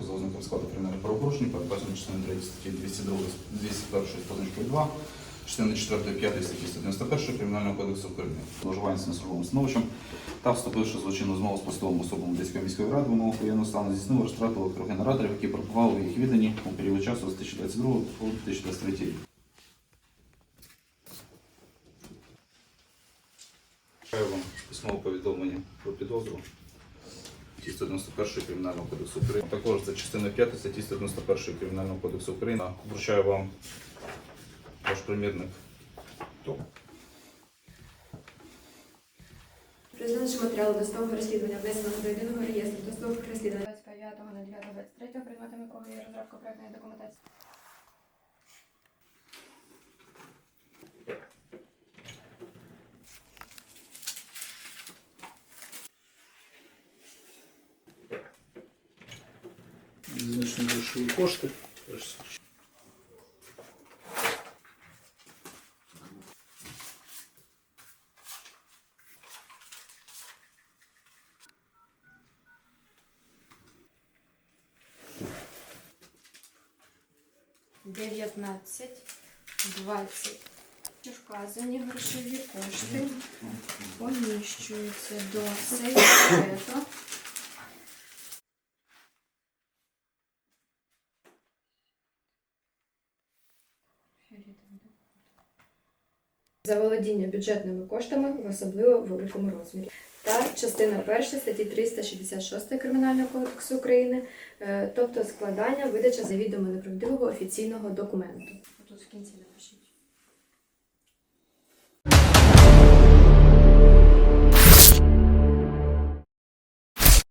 учасником складу кримінальних правопорушень, передбачено частиною 3 статті 202, 201 з позначкою 2, частини 4 5 статті 191 Кримінального кодексу України. Зловживання службовим становищем та вступивши злочинну змову з посадовим особам Одеської міської ради, вимогу воєнного стану здійснив розтрату електрогенераторів, які перебували у їх відданні у період часу з 2022 по 2023 рік. Чекаю вам письмове повідомлення про підозру. Статті 191 Кримінального кодексу України. Також за частиною 5 статті 191 Кримінального кодексу України вручаю вам ваш примірник. Розглянувши матеріали досудового розслідування внесено до єдиного реєстру досудових розслідувань 25.09.23, предметом якого є розробка проектної документації. Значно грошові кошти. Дев'ятнадцять, двадцять. Вказані грошові кошти поміщуються до сейфу. За володіння бюджетними коштами в особливо великому розмірі. Та частина перша статті 366 Кримінального кодексу України, е, тобто складання, видача завідомо неправдивого офіційного документу. Тут в кінці напишіть.